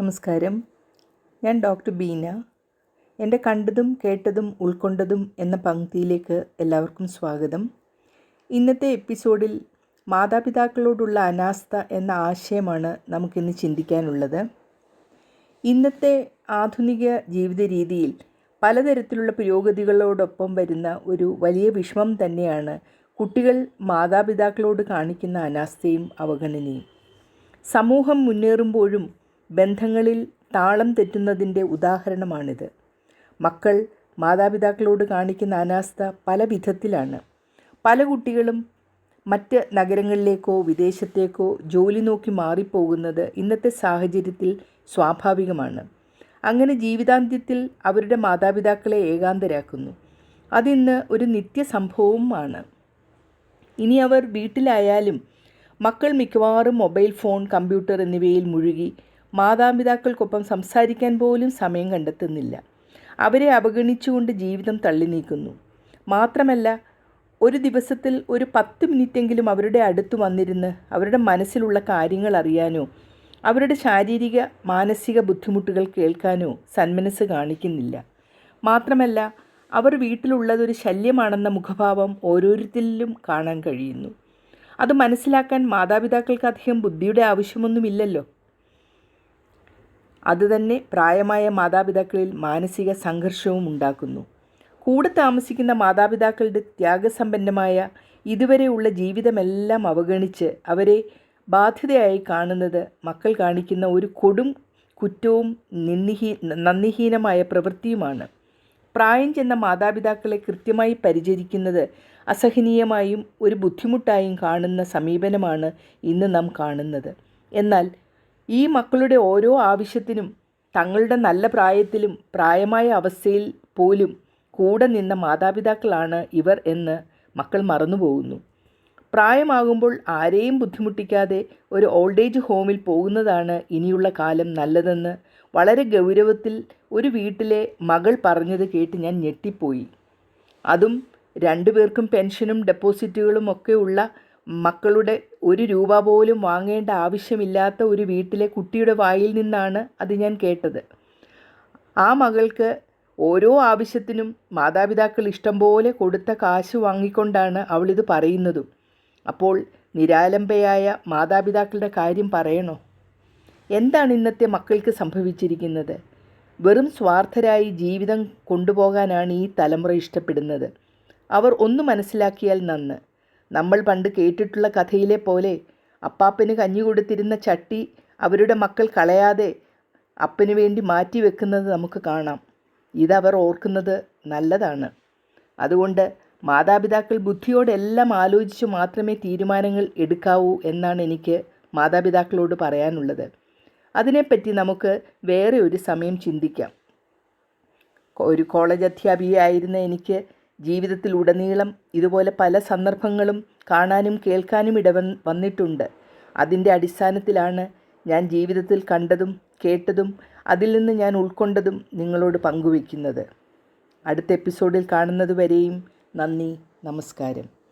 നമസ്കാരം. ഞാൻ ഡോക്ടർ ബീന. എന്റെ കണ്ടതും കേട്ടതും ഉൾക്കൊണ്ടതും എന്ന പങ്ക്തിയിലേക്ക് എല്ലാവർക്കും സ്വാഗതം. ഇന്നത്തെ എപ്പിസോഡിൽ മാതാപിതാക്കളോടുള്ള അനാസ്ഥ എന്ന ആശയമാണ് നമുക്കിന്ന് ചിന്തിക്കാനുള്ളത്. ഇന്നത്തെ ആധുനിക ജീവിത രീതിയിൽ പലതരത്തിലുള്ള പുരോഗതികളോടൊപ്പം വരുന്ന ഒരു വലിയ വിഷമം തന്നെയാണ് കുട്ടികൾ മാതാപിതാക്കളോട് കാണിക്കുന്ന അനാസ്ഥയും അവഗണനയും. സമൂഹം മുന്നേറുമ്പോഴും ബന്ധങ്ങളിൽ താളം തെറ്റുന്നതിന്റെ ഉദാഹരണമാണിത്. മക്കൾ മാതാപിതാക്കളോട് കാണിക്കുന്ന അനാസ്ഥ പല വിധത്തിലാണ്. പല കുട്ടികളും മറ്റ് നഗരങ്ങളിലേക്കോ വിദേശത്തേക്കോ ജോലി നോക്കി മാറിപ്പോകുന്നത് ഇന്നത്തെ സാഹചര്യത്തിൽ സ്വാഭാവികമാണ്. അങ്ങനെ ജീവിതാന്ത്യത്തിൽ അവരുടെ മാതാപിതാക്കളെ ഏകാന്തരാക്കുന്നു. അതിന്ന് ഒരു നിത്യസംഭവവുമാണ് ഇനി അവർ വീട്ടിലായാലും മക്കൾ മിക്കവാറും മൊബൈൽ ഫോൺ കമ്പ്യൂട്ടർ എന്നിവയിൽ മുഴുകി മാതാപിതാക്കൾക്കൊപ്പം സംസാരിക്കാൻ പോലും സമയം കണ്ടെത്തുന്നില്ല. അവരെ അവഗണിച്ചുകൊണ്ട് ജീവിതം തള്ളി നീക്കുന്നു മാത്രമല്ല ഒരു ദിവസത്തിൽ ഒരു പത്ത് മിനിറ്റെങ്കിലും അവരുടെ അടുത്ത് വന്നിരുന്ന് അവരുടെ മനസ്സിലുള്ള കാര്യങ്ങൾ അറിയാനോ അവരുടെ ശാരീരിക മാനസിക ബുദ്ധിമുട്ടുകൾ കേൾക്കാനോ സന്മനസ് കാണിക്കുന്നില്ല. മാത്രമല്ല അവർ വീട്ടിലുള്ളതൊരു ശല്യമാണെന്ന മുഖഭാവം ഓരോരുത്തരിലും കാണാൻ കഴിയുന്നു. അത് മനസ്സിലാക്കാൻ മാതാപിതാക്കൾക്ക് അധികം ബുദ്ധിയുടെ ആവശ്യമൊന്നുമില്ലല്ലോ. അതുതന്നെ പ്രായമായ മാതാപിതാക്കളിൽ മാനസിക സംഘർഷവും ഉണ്ടാക്കുന്നു. കൂടെ താമസിക്കുന്ന മാതാപിതാക്കളുടെ ത്യാഗസമ്പന്നമായ ഇതുവരെയുള്ള ജീവിതമെല്ലാം അവഗണിച്ച് അവരെ ബാധ്യതയായി കാണുന്നത് മക്കൾ കാണിക്കുന്ന ഒരു കൊടും കുറ്റവും നിന്നിഹീ നന്ദിഹീനമായ പ്രവൃത്തിയുമാണ്. പ്രായം ചെന്ന മാതാപിതാക്കളെ കൃത്യമായി പരിചരിക്കുന്നത് അസഹനീയമായും ഒരു ബുദ്ധിമുട്ടായും കാണുന്ന സമീപനമാണ് ഇന്ന് നാം കാണുന്നത്. എന്നാൽ ഈ മക്കളുടെ ഓരോ ആവശ്യത്തിനും തങ്ങളുടെ നല്ല പ്രായത്തിലും പ്രായമായ അവസ്ഥയിൽ പോലും കൂടെ നിന്ന മാതാപിതാക്കളാണ് ഇവർ എന്ന് മക്കൾ മറന്നുപോകുന്നു. പ്രായമാകുമ്പോൾ ആരെയും ബുദ്ധിമുട്ടിക്കാതെ ഒരു ഓൾഡ് ഏജ് ഹോമിൽ പോകുന്നതാണ് ഇനിയുള്ള കാലം നല്ലതെന്ന് വളരെ ഗൗരവത്തിൽ ഒരു വീട്ടിലെ മകൾ പറഞ്ഞത് കേട്ട് ഞാൻ ഞെട്ടിപ്പോയി. അതും രണ്ടുപേർക്കും പെൻഷനും ഡെപ്പോസിറ്റുകളും ഒക്കെ ഉള്ള മക്കളുടെ ഒരു രൂപ പോലും വാങ്ങേണ്ട ആവശ്യമില്ലാത്ത ഒരു വീട്ടിലെ കുട്ടിയുടെ വായിൽ നിന്നാണ് അത് ഞാൻ കേട്ടത്. ആ മകൾക്ക് ഓരോ ആവശ്യത്തിനും മാതാപിതാക്കൾ ഇഷ്ടം പോലെ കൊടുത്ത കാശ് വാങ്ങിക്കൊണ്ടാണ് അവളിത് പറയുന്നതും. അപ്പോൾ നിരാലംബയായ മാതാപിതാക്കളുടെ കാര്യം പറയണോ? എന്താണ് ഇന്നത്തെ മക്കൾക്ക് സംഭവിച്ചിരിക്കുന്നത്? വെറും സ്വാർത്ഥരായി ജീവിതം കൊണ്ടുപോകാനാണ് ഈ തലമുറ ഇഷ്ടപ്പെടുന്നത്. അവർ ഒന്ന് മനസ്സിലാക്കിയാൽ നന്ന്. നമ്മൾ പണ്ട് കേട്ടിട്ടുള്ള കഥയിലെ പോലെ അപ്പാപ്പന് കഞ്ഞി കൊടുത്തിരുന്ന ചട്ടി അവരുടെ മക്കൾ കളയാതെ അപ്പന് വേണ്ടി മാറ്റി വെക്കുന്നത് നമുക്ക് കാണാം. ഇതവർ ഓർക്കുന്നത് നല്ലതാണ്. അതുകൊണ്ട് മാതാപിതാക്കൾ ബുദ്ധിയോടെല്ലാം ആലോചിച്ച് മാത്രമേ തീരുമാനങ്ങൾ എടുക്കാവൂ എന്നാണ് എനിക്ക് മാതാപിതാക്കളോട് പറയാനുള്ളത്. അതിനെപ്പറ്റി നമുക്ക് വേറെ ഒരു സമയം ചിന്തിക്കാം. ഒരു കോളേജ് അധ്യാപികയായിരുന്ന എനിക്ക് ജീവിതത്തിൽ ഉടനീളം ഇതുപോലെ പല സന്ദർഭങ്ങളും കാണാനും കേൾക്കാനും ഇട വന്നിട്ടുണ്ട്. അതിന്റെ അടിസ്ഥാനത്തിലാണ് ഞാൻ ജീവിതത്തിൽ കണ്ടതും കേട്ടതും അതിൽ നിന്ന് ഞാൻ ഉൾക്കൊണ്ടതും നിങ്ങളോട് പങ്കുവയ്ക്കുന്നത്. അടുത്ത എപ്പിസോഡിൽ കാണുന്നതുവരെയും നന്ദി നമസ്കാരം.